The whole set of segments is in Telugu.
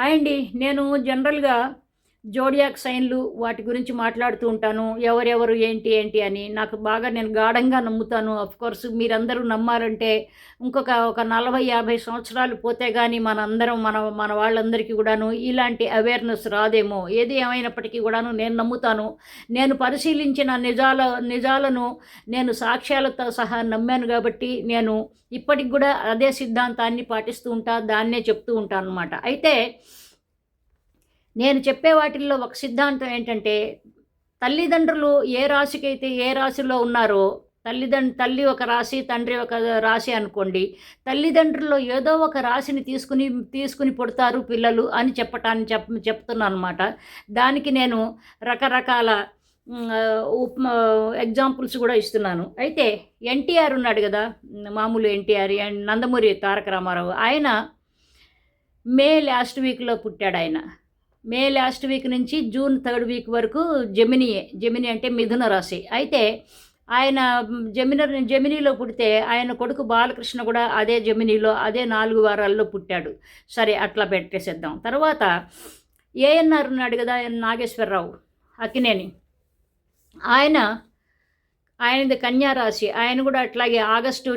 హాయ్ అండి. నేను జనరల్గా జోడియాక్ సైన్లు వాటి గురించి మాట్లాడుతూ ఉంటాను. ఎవరెవరు ఏంటి ఏంటి అని. నాకు బాగా నేను గాఢంగా నమ్ముతాను. కోర్స్ మీరందరూ నమ్మారంటే ఇంకొక ఒక నలభై యాభై సంవత్సరాలు పోతే కానీ మనందరం మన మన వాళ్ళందరికీ కూడాను ఇలాంటి అవేర్నెస్ రాదేమో. ఏది ఏమైనప్పటికీ కూడాను నేను నమ్ముతాను. నేను పరిశీలించిన నిజాల నిజాలను నేను సాక్ష్యాలతో సహా నమ్మాను కాబట్టి నేను ఇప్పటికి కూడా అదే సిద్ధాంతాన్ని పాటిస్తూ ఉంటా దాన్నే చెప్తూ ఉంటాను అనమాట అయితే నేను చెప్పే వాటిల్లో ఒక సిద్ధాంతం ఏంటంటే తల్లిదండ్రులు ఏ రాశికైతే ఏ రాశిలో ఉన్నారో తల్లిదండ్రు తల్లి ఒక రాశి తండ్రి ఒక రాశి అనుకోండి తల్లిదండ్రుల్లో ఏదో ఒక రాశిని తీసుకుని తీసుకుని పుడతారు పిల్లలు అని చెప్పటాన్ని చెప్ చెప్తున్నాను అనమాట దానికి నేను రకరకాల ఎగ్జాంపుల్స్ కూడా ఇస్తున్నాను. అయితే ఎన్టీఆర్ ఉన్నాడు కదా మామూలు ఎన్టీఆర్ నందమూరి తారక రామారావు. ఆయన మే లాస్ట్ వీక్లో పుట్టాడు ఆయన. మే లాస్ట్ వీక్ నుంచి జూన్ థర్డ్ వీక్ వరకు జమినియే. జమిని అంటే మిథున రాశి. అయితే ఆయన జమిన జమినీలో పుడితే ఆయన కొడుకు బాలకృష్ణ కూడా అదే జమినీలో అదే నాలుగు వారాల్లో పుట్టాడు. సరే అట్లా పెట్టేసేద్దాం. తర్వాత ఏఎన్ఆర్ ఉన్నాడు కదా నాగేశ్వరరావు అక్కినేని. ఆయన ఆయనది కన్యారాశి. ఆయన కూడా అట్లాగే ఆగస్టు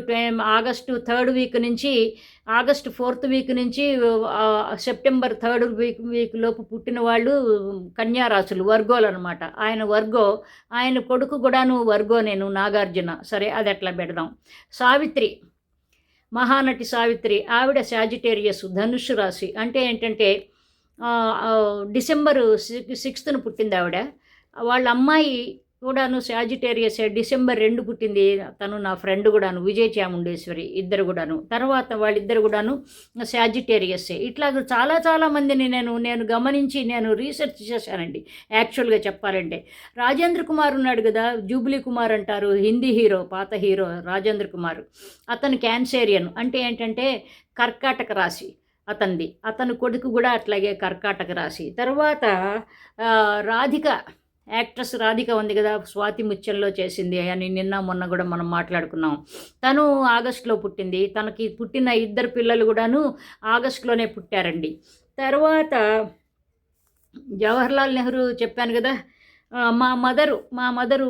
ఆగస్టు థర్డ్ వీక్ నుంచి ఆగస్టు ఫోర్త్ వీక్ నుంచి సెప్టెంబర్ థర్డ్ వీక్ వీక్ లోపు పుట్టిన వాళ్ళు కన్యారాశులు వర్గోలు అనమాట ఆయన వర్గో ఆయన కొడుకు కూడాను వర్గో నేను నాగార్జున. సరే అది అట్లా పెడదాం. సావిత్రి మహానటి సావిత్రి ఆవిడ సాజిటేరియస్ ధనుషు రాశి. అంటే ఏంటంటే డిసెంబరు సిక్స్త్ను పుట్టింది ఆవిడ వాళ్ళ అమ్మాయి కూడాను సాజిటేరియస్ డిసెంబర్ రెండు పుట్టింది. తను నా ఫ్రెండ్ కూడాను విజయ చాముండేశ్వరి ఇద్దరు కూడాను. తర్వాత వాళ్ళిద్దరు కూడాను శాజిటేరియస్సే ఇట్లా చాలా చాలా మందిని నేను నేను గమనించి నేను రీసెర్చ్ చేశానండి. యాక్చువల్గా చెప్పాలంటే రాజేంద్ర కుమార్ ఉన్నాడు కదా జూబ్లీ కుమార్ అంటారు హిందీ హీరో పాత హీరో రాజేంద్ర కుమార్. అతను క్యాన్సేరియన్ అంటే ఏంటంటే కర్కాటక రాశి అతనిది. అతని కొడుకు కూడా అట్లాగే కర్కాటక రాశి. తర్వాత రాధిక యాక్ట్రెస్ రాధిక ఉంది కదా స్వాతి ముత్యంలో చేసింది. అని నిన్న మొన్న కూడా మనం మాట్లాడుకున్నాం. తను ఆగస్టులో పుట్టింది. తనకి పుట్టిన ఇద్దరు పిల్లలు కూడాను ఆగస్టులోనే పుట్టారండి. తర్వాత జవహర్లాల్ నెహ్రూ చెప్పాను కదా మా మదరు మా మదరు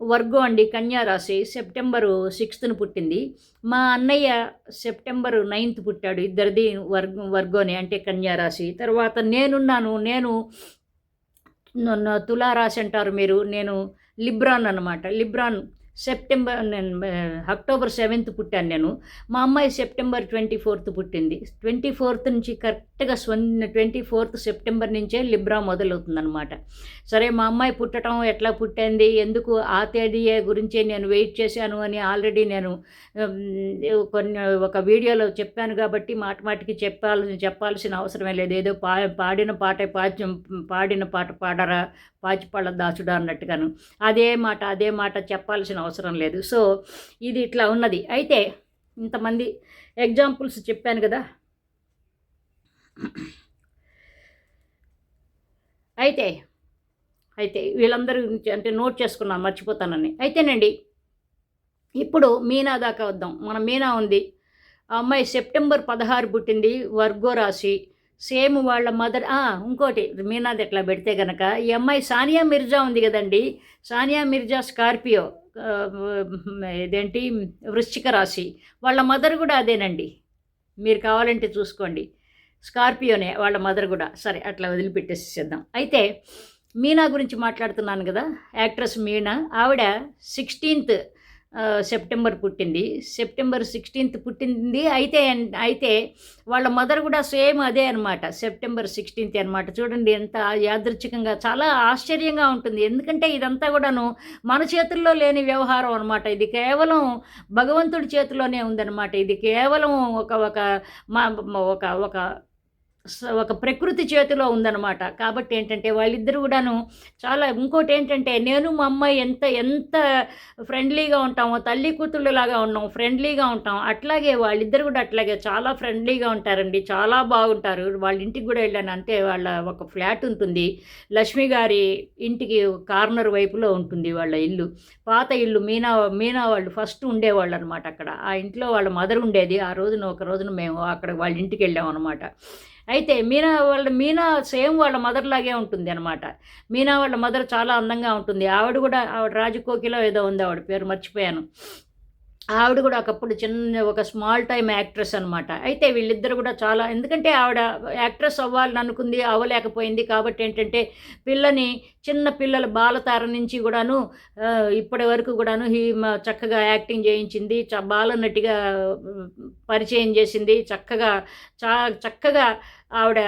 వర్గో అండి కన్యారాశి. సెప్టెంబరు సిక్స్త్ను పుట్టింది. మా అన్నయ్య సెప్టెంబరు నైన్త్ పుట్టాడు ఇద్దరిది వర్గ వర్గోని అంటే కన్యారాశి. తర్వాత నేనున్నాను నేను తులారాశి అంటారు మీరు. నేను లిబ్రాన్ అనమాట లిబ్రాన్ సెప్టెంబర్ నేను అక్టోబర్ సెవెంత్ పుట్టాను నేను. మా అమ్మాయి సెప్టెంబర్ ట్వంటీ ఫోర్త్ పుట్టింది. ట్వంటీ ఫోర్త్ నుంచి కరెక్ట్గా ట్వంటీ ఫోర్త్ సెప్టెంబర్ నుంచే లిబ్రా మొదలవుతుందన్నమాట. సరే మా అమ్మాయి పుట్టడం ఎట్లా పుట్టింది? ఎందుకు ఆ తేదీ గురించి నేను వెయిట్ చేశాను అని ఆల్రెడీ నేను కొన్ని ఒక వీడియోలో చెప్పాను కాబట్టి మాట మాటికి చెప్పాల్సి చెప్పాల్సిన అవసరమే లేదు. ఏదో పా పాడిన పాట పాచి పాడిన పాట పాడరా పాచిపళ్ళ దాచుడా అన్నట్టుగాను. అదే మాట అదే మాట చెప్పాల్సిన అవసరం లేదు. సో ఇది ఇట్లా ఉన్నది. అయితే ఇంతమంది ఎగ్జాంపుల్స్ చెప్పాను కదా. అయితే అయితే వీళ్ళందరూ అంటే నోట్ చేసుకున్నాను మర్చిపోతానని. అయితేనండి ఇప్పుడు మీనా దాకా వద్దాం. మన మీనా ఉంది. ఆ అమ్మాయి సెప్టెంబర్ పదహారు పుట్టింది వర్గో రాశి. సేమ్ వాళ్ళ మదర్ ఇంకోటి మీనాది ఎట్లా పెడితే కనుక ఈ అమ్మాయి సానియా మిర్జా ఉంది కదండి. సానియా మిర్జా స్కార్పియో ఇదేంటి వృశ్చిక రాశి. వాళ్ళ మదర్ కూడా అదేనండి. మీరు కావాలంటే చూసుకోండి. స్కార్పియోనే వాళ్ళ మదర్ కూడా. సరే అట్లా వదిలిపెట్టేసేద్దాం అయితే మీనా గురించి మాట్లాడుతున్నాను కదా యాక్ట్రెస్ మీనా. ఆవిడ సిక్స్టీన్త్ సెప్టెంబర్ పుట్టింది. సెప్టెంబర్ సిక్స్టీన్త్ పుట్టింది. అయితే అయితే వాళ్ళ మదర్ కూడా సేమ్ అదే అనమాట సెప్టెంబర్ సిక్స్టీన్త్ అనమాట చూడండి ఎంత యాదృచ్ఛికంగా చాలా ఆశ్చర్యంగా ఉంటుంది. ఎందుకంటే ఇదంతా కూడాను మన చేతుల్లో లేని వ్యవహారం అనమాట ఇది కేవలం భగవంతుడి చేతిలోనే ఉందన్నమాట. ఇది కేవలం ఒక ఒక మా ఒక ఒక ఒక ప్రకృతి చేతిలో ఉందన్నమాట. కాబట్టి ఏంటంటే వాళ్ళిద్దరు కూడాను చాలా ఇంకోటి ఏంటంటే నేను మా అమ్మాయి ఎంత ఎంత ఫ్రెండ్లీగా ఉంటామో తల్లి కూతుళ్ళలాగా ఉన్నాం ఫ్రెండ్లీగా ఉంటాం అట్లాగే వాళ్ళిద్దరు కూడా అట్లాగే చాలా ఫ్రెండ్లీగా ఉంటారండి చాలా బాగుంటారు. వాళ్ళ ఇంటికి కూడా వెళ్ళాను అంటే వాళ్ళ ఒక ఫ్లాట్ ఉంటుంది. లక్ష్మి గారి ఇంటికి కార్నర్ వైపులో ఉంటుంది వాళ్ళ ఇల్లు. పాత ఇల్లు మీనా మీనా వాళ్ళు ఫస్ట్ ఉండేవాళ్ళు అనమాట అక్కడ. ఆ ఇంట్లో వాళ్ళ మదర్ ఉండేది. ఆ రోజున ఒక రోజున మేము అక్కడ వాళ్ళ ఇంటికి వెళ్ళాం అనమాట అయితే మీనా వాళ్ళ మీనా సేమ్ వాళ్ళ మదర్ లాగే ఉంటుంది అనమాట మీనా వాళ్ళ మదర్ చాలా అందంగా ఉంటుంది. ఆవిడ కూడా ఆవిడ రాజకోకిలో ఏదో ఉంది ఆవిడ పేరు మర్చిపోయాను. ఆవిడ కూడా ఒకప్పుడు చిన్న ఒక స్మాల్ టైమ్ యాక్ట్రెస్ అనమాట అయితే వీళ్ళిద్దరు కూడా చాలా ఎందుకంటే ఆవిడ యాక్ట్రెస్ అవ్వాలని అనుకుంది అవ్వలేకపోయింది కాబట్టి ఏంటంటే పిల్లని చిన్న పిల్లల బాలతార నుంచి కూడాను ఇప్పటి వరకు కూడాను హీ చక్కగా యాక్టింగ్ చేయించింది చ బాలనటిగా పరిచయం చేసింది చక్కగా చా చక్కగా ఆవిడ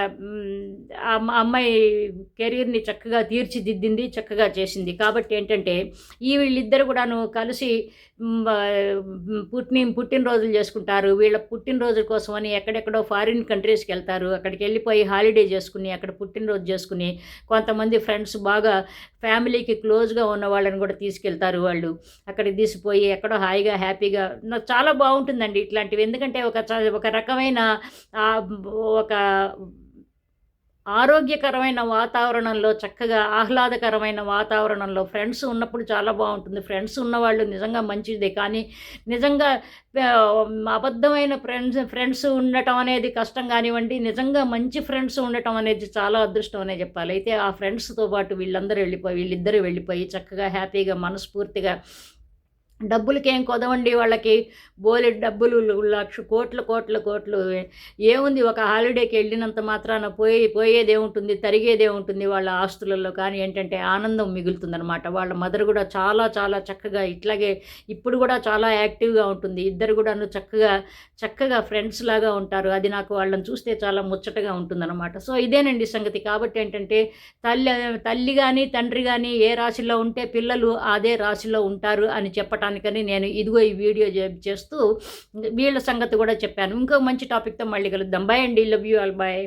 అమ్మాయి కెరీర్ని చక్కగా తీర్చిదిద్దింది చక్కగా చేసింది. కాబట్టి ఏంటంటే ఈ వీళ్ళిద్దరు కూడాను కలిసి పుట్టిన పుట్టినరోజులు చేసుకుంటారు. వీళ్ళ పుట్టినరోజుల కోసం అని ఎక్కడెక్కడో ఫారిన్ కంట్రీస్కి వెళ్తారు. అక్కడికి వెళ్ళిపోయి హాలిడే చేసుకుని అక్కడ పుట్టినరోజు చేసుకుని కొంతమంది ఫ్రెండ్స్ బాగా ఫ్యామిలీకి క్లోజ్గా ఉన్న వాళ్ళని కూడా తీసుకెళ్తారు వాళ్ళు. అక్కడికి తీసిపోయి ఎక్కడో హాయిగా హ్యాపీగా చాలా బాగుంటుందండి ఇట్లాంటివి. ఎందుకంటే ఒక చ- ఒక రకమైన ఒక ఆరోగ్యకరమైన వాతావరణంలో చక్కగా ఆహ్లాదకరమైన వాతావరణంలో ఫ్రెండ్స్ ఉన్నప్పుడు చాలా బాగుంటుంది. ఫ్రెండ్స్ ఉన్నవాళ్ళు నిజంగా మంచిదే. కానీ నిజంగా అబద్ధమైన ఫ్రెండ్స్ ఫ్రెండ్స్ ఉండటం అనేది కష్టం కానివ్వండి నిజంగా మంచి ఫ్రెండ్స్ ఉండటం అనేది చాలా అదృష్టం అనే చెప్పాలి. అయితే ఆ ఫ్రెండ్స్తో పాటు వీళ్ళందరూ వెళ్ళిపోయి వీళ్ళిద్దరూ వెళ్ళిపోయి చక్కగా హ్యాపీగా మనస్ఫూర్తిగా డబ్బులకేం కొదవండి వాళ్ళకి? బోలె డబ్బులు లక్ష కోట్ల కోట్ల కోట్లు. ఏముంది ఒక హాలిడేకి వెళ్ళినంత మాత్రాన పోయి పోయేదే ఉంటుంది తరిగేదే ఉంటుంది వాళ్ళ ఆస్తులలో. కానీ ఏంటంటే ఆనందం మిగులుతుందనమాట వాళ్ళ మదర్ కూడా చాలా చాలా చక్కగా ఇట్లాగే ఇప్పుడు కూడా చాలా యాక్టివ్గా ఉంటుంది. ఇద్దరు కూడాను చక్కగా చక్కగా ఫ్రెండ్స్ లాగా ఉంటారు. అది నాకు వాళ్ళని చూస్తే చాలా ముచ్చటగా ఉంటుందన్నమాట. సో ఇదేనండి సంగతి. కాబట్టి ఏంటంటే తల్లి తల్లి కానీ తండ్రి కానీ ఏ రాశిలో ఉంటే పిల్లలు అదే రాశిలో ఉంటారు అని చెప్పటానికని నేను ఇదిగో ఈ వీడియో చేస్తూ వీళ్ళ సంగతి కూడా చెప్పాను. ఇంకో మంచి టాపిక్తో మళ్ళీ కలుద్దాం. బాయ్ అండి. Love you all bye